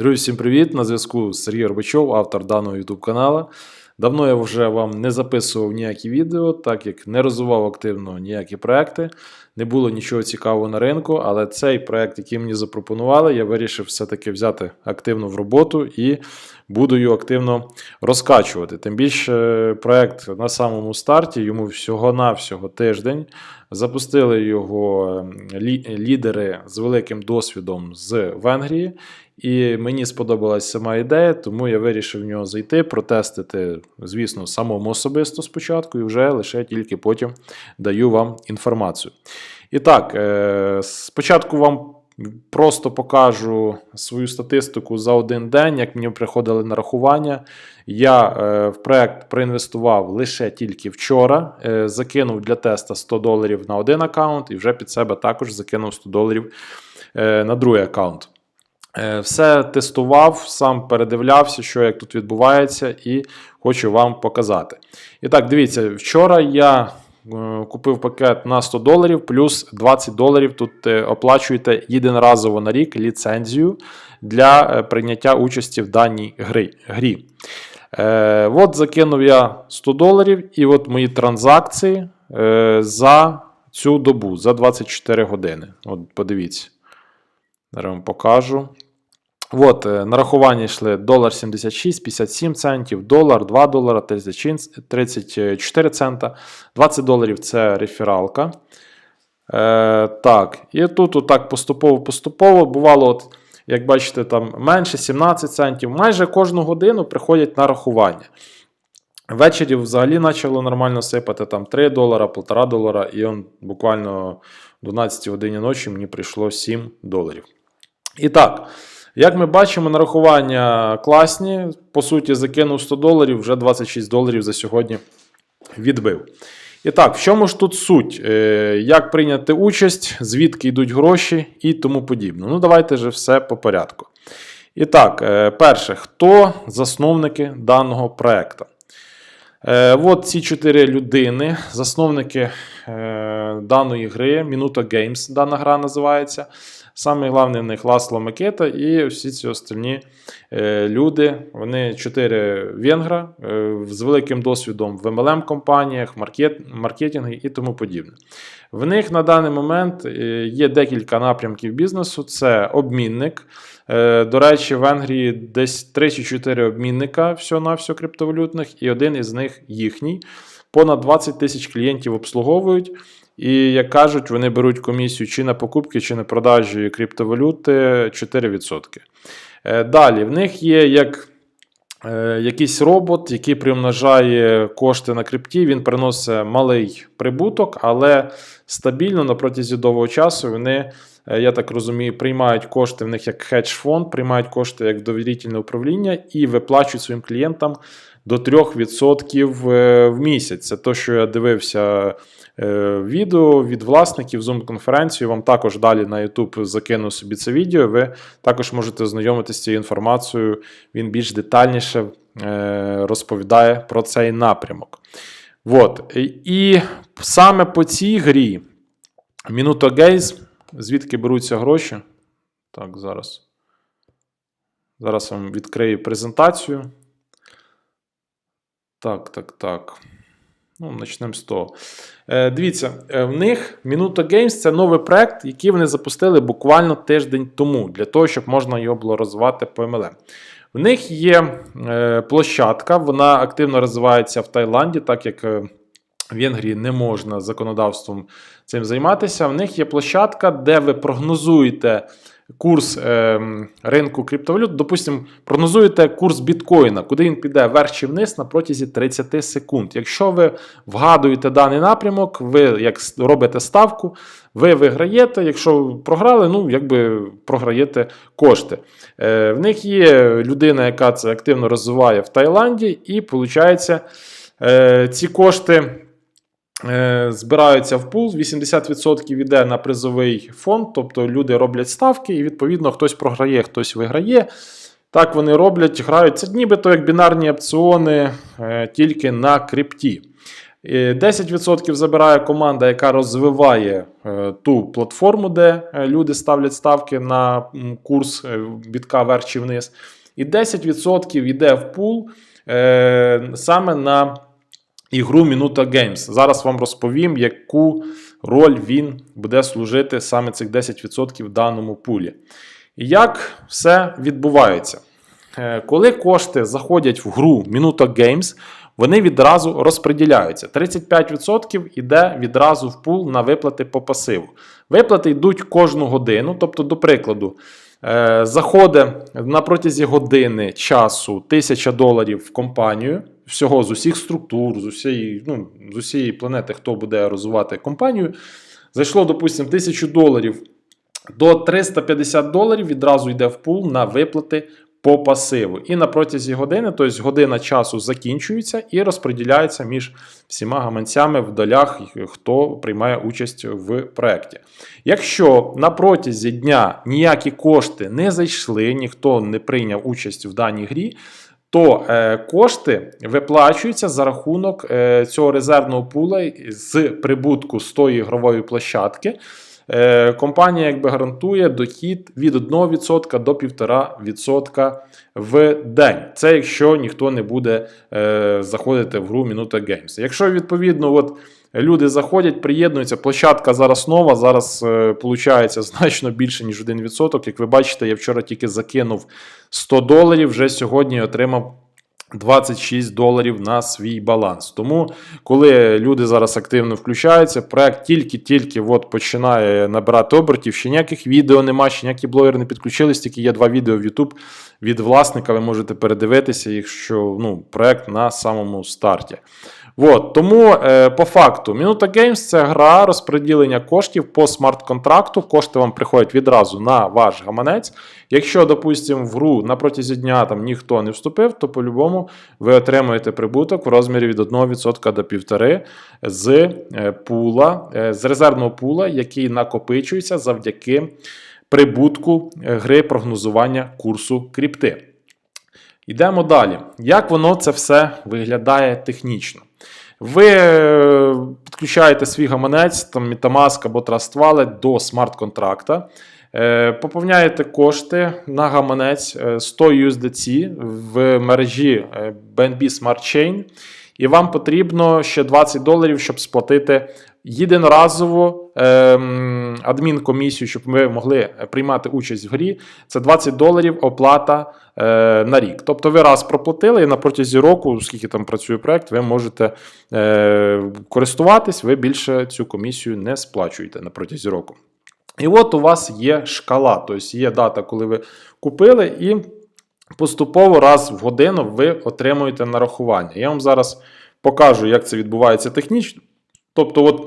Друзі, всім привіт! На зв'язку Сергій Горбачов, автор даного YouTube каналу. Давно я вже вам не записував ніякі відео, так як не розвивав активно ніякі проекти, не було нічого цікавого на ринку, але цей проект, який мені запропонували, я вирішив все-таки взяти активно в роботу і буду його активно розкачувати. Тим більше проект на самому старті, йому всього-навсього тиждень. Запустили його е, лі- лідери з великим досвідом з Венгрії. І мені сподобалась сама ідея, тому я вирішив в нього зайти, протестити, звісно, самому особисто спочатку, і вже лише тільки потім даю вам інформацію. І так, е, спочатку вам просто покажу свою статистику за один день, як мені приходили нарахування. Я е, в проект проінвестував лише тільки вчора, е, закинув для теста 100 доларів на один аккаунт і вже під себе також закинув 100 доларів на другий аккаунт. Е, Все тестував, сам передивлявся, що як тут відбувається, і хочу вам показати. І так, дивіться, вчора я е, купив пакет на 100 доларів, плюс 20 доларів тут е, оплачуєте єдиноразово на рік ліцензію для прийняття участі в даній грі. От закинув я 100 доларів, і от мої транзакції за цю добу, за 24 години. От подивіться. Зараз вам покажу. От, е, нарахування йшли долар 76, 57 центів, долар, 2 долара, 34 цента, 20 доларів це рефералка. Е, так, і тут отак поступово-поступово бувало, от, як бачите, там менше 17 центів. Майже кожну годину приходять нарахування. Ввечері взагалі почало нормально сипати там 3 долара, 1,5 долара, і он буквально в 12 годині ночі мені прийшло 7 доларів. І так, як ми бачимо, нарахування класні. По суті, закинув 100 доларів, вже 26 доларів за сьогодні відбив. І так, в чому ж тут суть? Е, Як прийняти участь, звідки йдуть гроші і тому подібне. Ну, давайте же все по порядку. І так, е, перше, хто засновники даного проекту? Е, От ці чотири людини, засновники даної гри, Minuto Games, дана гра називається. Саме головне в них Ласло Макета і всі ці остальні е, люди. Вони чотири венгра е, з великим досвідом в MLM-компаніях, маркет, маркетингі і тому подібне. В них на даний момент е, є декілька напрямків бізнесу: це обмінник. До речі, в Венгрії десь 3 чи 4 обмінника всього-навсього криптовалютних, і один із них їхній. Понад 20 тисяч клієнтів обслуговують. І, як кажуть, вони беруть комісію чи на покупки, чи на продажі криптовалюти 4%. Е, Далі, в них є як е, якийсь робот, який примножає кошти на крипті. Він приносить малий прибуток, але стабільно на протязі довгого часу вони, е, я так розумію, приймають кошти в них як хедж-фонд, приймають кошти як довірительне управління і виплачують своїм клієнтам до 3% е, в місяць. Це те, що я дивився е, відео від власників Zoom-конференції. Вам також далі на YouTube закину собі це відео. Ви також можете знайомитися з цією інформацією. Він більш детальніше розповідає про цей напрямок. От. І саме по цій грі Minuto Gaze, звідки беруться гроші. Так, зараз. Зараз вам відкрию презентацію. Так, так, так. Ну, почнемо з того. Е, дивіться, е, в них Minuto Games це новий проект, який вони запустили буквально тиждень тому, для того, щоб можна його було розвивати по MLM. В них є е, площадка, вона активно розвивається в Таїланді, так як е, в Венгрії не можна законодавством цим займатися. В них є площадка, де ви прогнозуєте курс е, ринку криптовалют. Допустимо, прогнозуєте курс біткоїна, куди він піде вверх чи вниз на протязі 30 секунд. Якщо ви вгадуєте даний напрямок, ви як робите ставку, ви виграєте. Якщо програли, ну якби програєте кошти. Е, в них є людина, яка це активно розвиває в Таїланді, і виходить, е, ці кошти. Е, Збираються в пул, 80% йде на призовий фонд, тобто люди роблять ставки, і відповідно хтось програє, хтось виграє. Так вони роблять, грають. Це нібито як бінарні опціони е, тільки на крипті. Е, 10% забирає команда, яка розвиває е, ту платформу, де е, люди ставлять ставки на курс е, бітка вверх чи вниз. І 10% йде в пул е, саме на ігру Minuta Games. Зараз вам розповім, яку роль він буде служити саме цих 10% в даному пулі. І як все відбувається? Е, Коли кошти заходять в гру Minuta Games, вони відразу розподіляються. 35% йде відразу в пул на виплати по пасиву. Виплати йдуть кожну годину. Тобто, до прикладу, е, заходить на протязі години часу 1000 доларів в компанію. Всього з усіх структур, з усієї, ну, з усієї планети, хто буде розвивати компанію. Зайшло, допустимо, 1000 доларів до 350 доларів відразу йде в пул на виплати по пасиву. І на протязі години, тобто година часу закінчується і розподіляється між всіма гаманцями в долях, хто приймає участь в проєкті. Якщо на протязі дня ніякі кошти не зайшли, ніхто не прийняв участь в даній грі. То е, кошти виплачуються за рахунок е, цього резервного пула з прибутку з тої ігрової площадки. Е, компанія якби гарантує дохід від 1% до 1,5% в день. Це якщо ніхто не буде заходити в гру Minuta Games. Якщо відповідно, от люди заходять, приєднуються, площадка зараз нова, зараз е, значно більше, ніж 1%. Як ви бачите, я вчора тільки закинув 100 доларів, вже сьогодні отримав. 26 доларів на свій баланс. Тому, коли люди зараз активно включаються, проект тільки-тільки от починає набирати обертів, ще ніяких відео нема, ще ніякі блогери не підключились, тільки є два відео в YouTube від власника. Ви можете передивитися, якщо ну, проект на самому старті. От, тому е, по факту Minuta Games це гра розподілення коштів по смарт-контракту. Кошти вам приходять відразу на ваш гаманець. Якщо, допустимо, в гру на протязі дня там ніхто не вступив, то по-любому ви отримуєте прибуток в розмірі від 1% до 1,5% з е, пула, е, з резервного пула, який накопичується завдяки прибутку е, гри прогнозування курсу крипти. Йдемо далі. Як воно це все виглядає технічно? Ви е, підключаєте свій гаманець, там Metamask або Trust Wallet до смарт-контракта. Е, Поповняєте кошти на гаманець е, 100 USDC в мережі BNB Smart Chain, і вам потрібно ще 20 доларів, щоб сплатити єдиноразово ем, адмінкомісію, щоб ви могли приймати участь в грі. Це 20 доларів оплата е, на рік. Тобто ви раз проплатили, і на протязі року, скільки там працює проект, ви можете е, користуватись, ви більше цю комісію не сплачуєте на протязі року. І от у вас є шкала, тобто є дата, коли ви купили, і поступово раз в годину ви отримуєте нарахування. Я вам зараз покажу, як це відбувається технічно. Тобто, от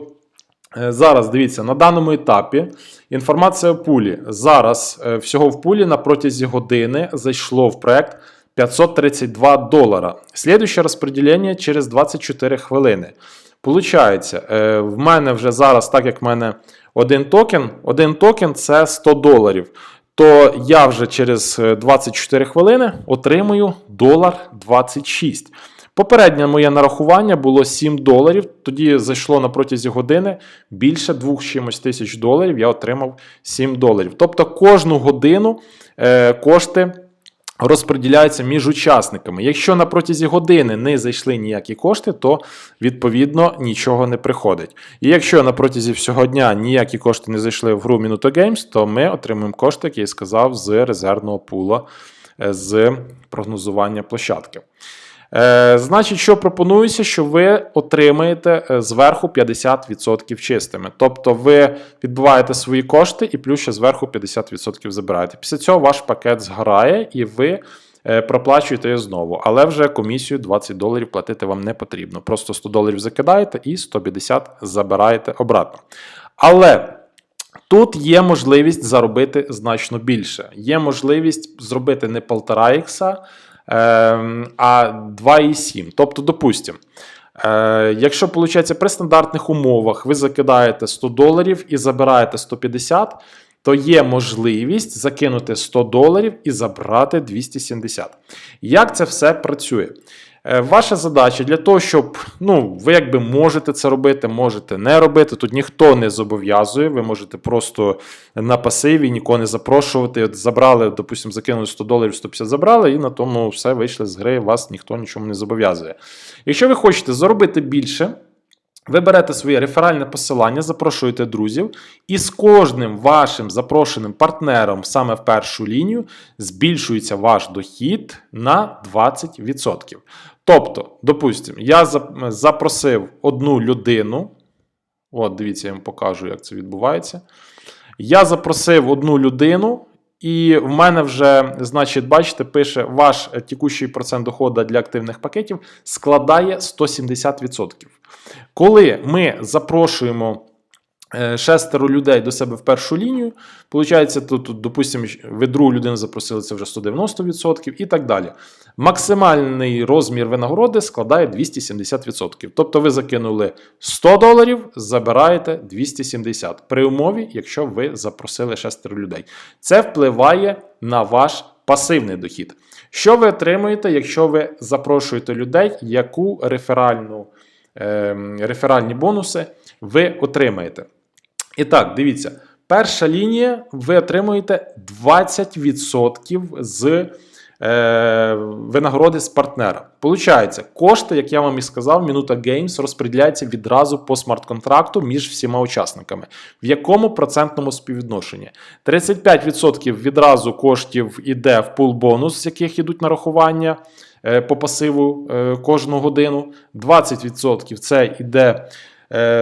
е, зараз дивіться, на даному етапі інформація в пулі. Зараз е, всього в пулі на протязі години зайшло в проект 532 долара. Слідуюче розподілення через 24 хвилини. Получається, е, в мене вже зараз, так як в мене один токен, один токен це 100 доларів. То я вже через е, 24 хвилини отримую долар 26. Попереднє моє нарахування було 7 доларів. Тоді зайшло на протязі години більше 2 чимось тисяч доларів. Я отримав 7 доларів. Тобто кожну годину е, кошти розподіляються між учасниками. Якщо на протязі години не зайшли ніякі кошти, то відповідно нічого не приходить. І якщо на протязі всього дня ніякі кошти не зайшли в гру Minuto Games, то ми отримуємо кошти, як я і сказав, з резервного пула е, з прогнозування площадки. Е, значить, що пропонується, що ви отримаєте е, зверху 50% чистими. Тобто ви відбуваєте свої кошти і плюс ще зверху 50% забираєте. Після цього ваш пакет згорає і ви е, проплачуєте його знову. Але вже комісію 20 доларів платити вам не потрібно. Просто 100 доларів закидаєте і 150 забираєте обратно. Але. Тут є можливість заробити значно більше. Є можливість зробити не 1,5 ікса, а 2,7. Тобто, допустимо, е, якщо виходить, при стандартних умовах ви закидаєте 100 доларів і забираєте 150, то є можливість закинути 100 доларів і забрати 270. Як це все працює? Е, Ваша задача для того, щоб ну, ви якби можете це робити, можете не робити. Тут ніхто не зобов'язує. Ви можете просто на пасиві нікого не запрошувати. От забрали, допустимо, закинули 100 доларів, 150 забрали, і на тому все вийшли з гри. Вас ніхто нічому не зобов'язує. Якщо ви хочете заробити більше. Ви берете своє реферальне посилання, запрошуєте друзів, і з кожним вашим запрошеним партнером саме в першу лінію збільшується ваш дохід на 20%. Тобто, допустимо, я запросив одну людину. От, дивіться, я вам покажу, як це відбувається. Я запросив одну людину, і в мене вже, значить, бачите, пише, ваш текущий процент доходу для активних пакетів складає 170%. Коли ми запрошуємо шестеро людей до себе в першу лінію, виходить, тут, тут, допустимо, ви другу людину запросили, це вже 190% і так далі. Максимальний розмір винагороди складає 270%. Тобто ви закинули 100 доларів, забираєте 270 при умові, якщо ви запросили шестеро людей. Це впливає на ваш пасивний дохід. Що ви отримуєте, якщо ви запрошуєте людей, яку реферальну, е, реферальні бонуси ви отримаєте? І так, дивіться, перша лінія ви отримуєте 20% з е, винагороди з партнера. Получається, кошти, як я вам і сказав, Minuta Games розподіляється відразу по смарт-контракту між всіма учасниками. В якому процентному співвідношенні? 35% відразу коштів іде в пул бонус, з яких йдуть нарахування е, по пасиву е, кожну годину. 20% це йде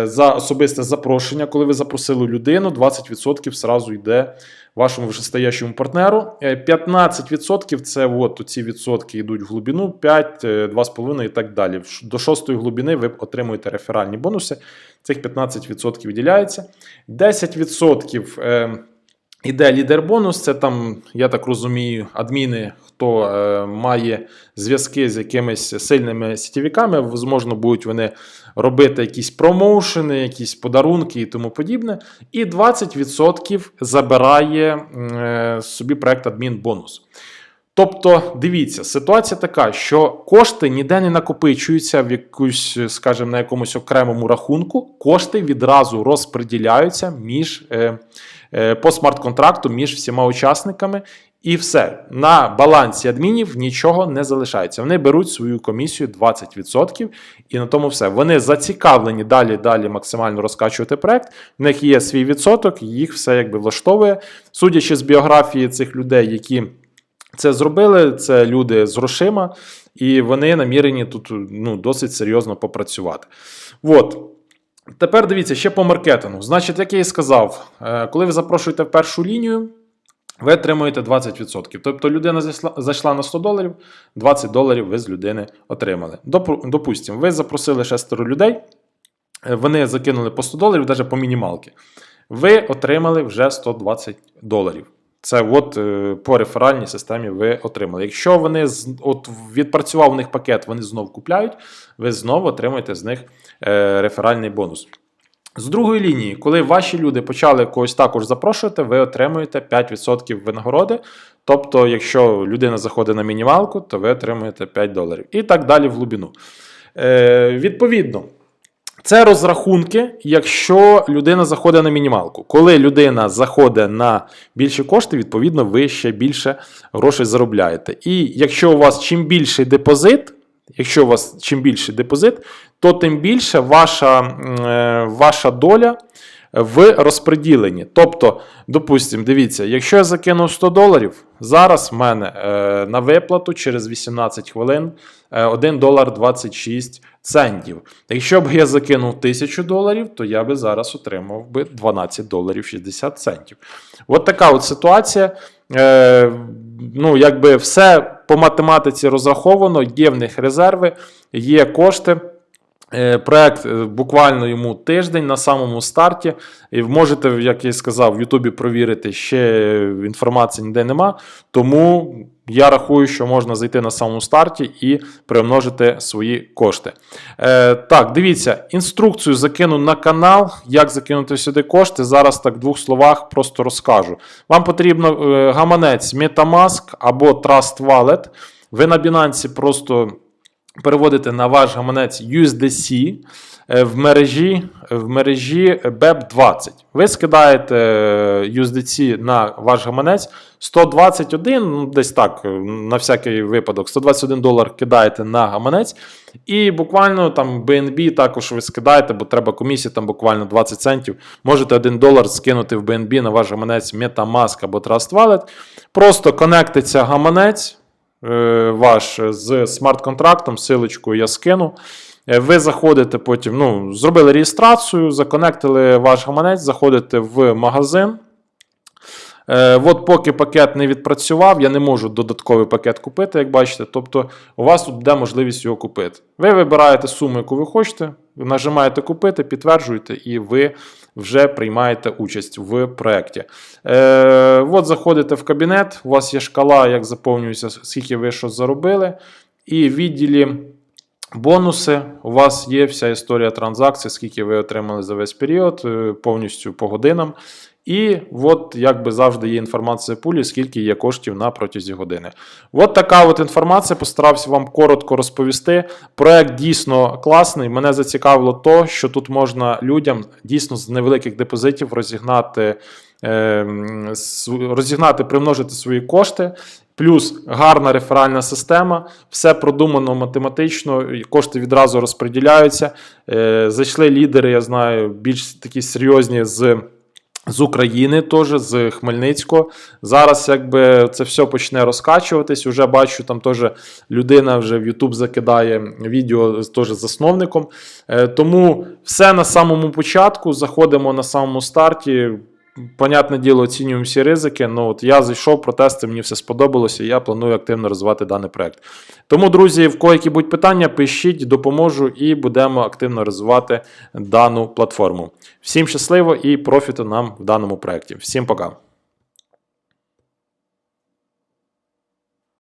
за особисте запрошення, коли ви запросили людину, 20% зразу йде вашому вищестоящому партнеру. Е, 15% це от ці відсотки йдуть в глибину, 5, е, 2,5 і так далі. До шостої глибини ви отримуєте реферальні бонуси. Цих 15% виділяється. 10% е, Іде лідер бонус, це там, я так розумію, адміни, хто е, має зв'язки з якимись сильними сітєвіками, возможно, будуть вони робити якісь промоушени, якісь подарунки і тому подібне. І 20% забирає е, собі проект адмін бонус. Тобто, дивіться, ситуація така, що кошти ніде не накопичуються в якусь, скажімо, на якомусь окремому рахунку. Кошти відразу розподіляються між е, е, по смарт-контракту між всіма учасниками. І все на балансі адмінів нічого не залишається. Вони беруть свою комісію 20%, і на тому все. Вони зацікавлені далі далі максимально розкачувати проект. В них є свій відсоток, їх все якби влаштовує. Судячи з біографії цих людей, які це зробили, це люди з грошима, і вони намірені тут ну, досить серйозно попрацювати. От. Тепер дивіться ще по маркетингу. Значить, як я і сказав, е, коли ви запрошуєте в першу лінію, ви отримуєте 20%. Тобто людина зайшла, на 100 доларів, 20 доларів ви з людини отримали. Допустимо, ви запросили шестеро людей, е, вони закинули по 100 доларів, навіть по мінімалки. Ви отримали вже 120 доларів. Це от е, по реферальній системі ви отримали. Якщо вони от відпрацював у них пакет, вони знов купляють, ви знову отримаєте з них е, реферальний бонус. З другої лінії, коли ваші люди почали когось також запрошувати, ви отримуєте 5% винагороди. Тобто, якщо людина заходить на мінімалку, то ви отримуєте 5 доларів. І так далі в глибину. Е, відповідно, це розрахунки, якщо людина заходить на мінімалку. Коли людина заходить на більші кошти, відповідно, ви ще більше грошей заробляєте. І якщо у вас чим більший депозит, якщо у вас чим більший депозит, то тим більше ваша, е, ваша доля в розподіленні. Тобто, допустимо, дивіться, якщо я закинув 100 доларів, зараз в мене е, на виплату через 18 хвилин е, 1 долар 26 центів. Якщо б я закинув 1000 доларів, то я би зараз отримав би 12 доларів 60 центів. От така от ситуація. Е, ну, якби все по математиці розраховано, є в них резерви, є кошти. Е, Проект е, буквально йому тиждень на самому старті. І можете, як я і сказав, в Ютубі провірити, ще інформації ніде нема. Тому я рахую, що можна зайти на самому старті і примножити свої кошти. Е, так, дивіться, інструкцію закину на канал, як закинути сюди кошти. Зараз так в двох словах просто розкажу. Вам потрібно е, гаманець Metamask або Trust Wallet. Ви на Binance просто переводите на ваш гаманець USDC е, в мережі, в мережі BEP20. Ви скидаєте е, USDC на ваш гаманець 121, ну, десь так, е, на всякий випадок, 121 долар кидаєте на гаманець, і буквально там BNB також ви скидаєте, бо треба комісія, там буквально 20 центів. Можете 1 долар скинути в BNB на ваш гаманець MetaMask або Trust Wallet. Просто конектиться гаманець е, ваш з смарт-контрактом, силочку я скину. Е, Ви заходите потім, ну, зробили реєстрацію, законектили ваш гаманець, заходите в магазин. Е, от поки пакет не відпрацював, я не можу додатковий пакет купити, як бачите. Тобто у вас тут буде можливість його купити. Ви вибираєте суму, яку ви хочете, нажимаєте купити, підтверджуєте, і ви вже приймаєте участь в проєкті. Е, от заходите в кабінет, у вас є шкала, як заповнюється, скільки ви що заробили. І в відділі бонуси у вас є вся історія транзакцій, скільки ви отримали за весь період, е, повністю по годинам. І от, як би завжди, є інформація пулі, скільки є коштів на протязі години. От така от інформація. Постарався вам коротко розповісти. Проект дійсно класний. Мене зацікавило то, що тут можна людям дійсно з невеликих депозитів розігнати, е, розігнати примножити свої кошти. Плюс гарна реферальна система, все продумано математично, кошти відразу розподіляються. Е, Зайшли лідери, я знаю, більш такі серйозні з. З України, теж з Хмельницького. Зараз якби це все почне розкачуватись. Уже бачу, там теж людина вже в YouTube закидає відео теж з засновником. Е, Тому все на самому початку. Заходимо на самому старті. Понятне діло, оцінюємо всі ризики. Ну от я зайшов, протести, мені все сподобалося. і Я планую активно розвивати даний проект. Тому, друзі, в кого які будуть питання, пишіть, допоможу і будемо активно розвивати дану платформу. Всім щасливо і профіту нам в даному проекті. Всім пока.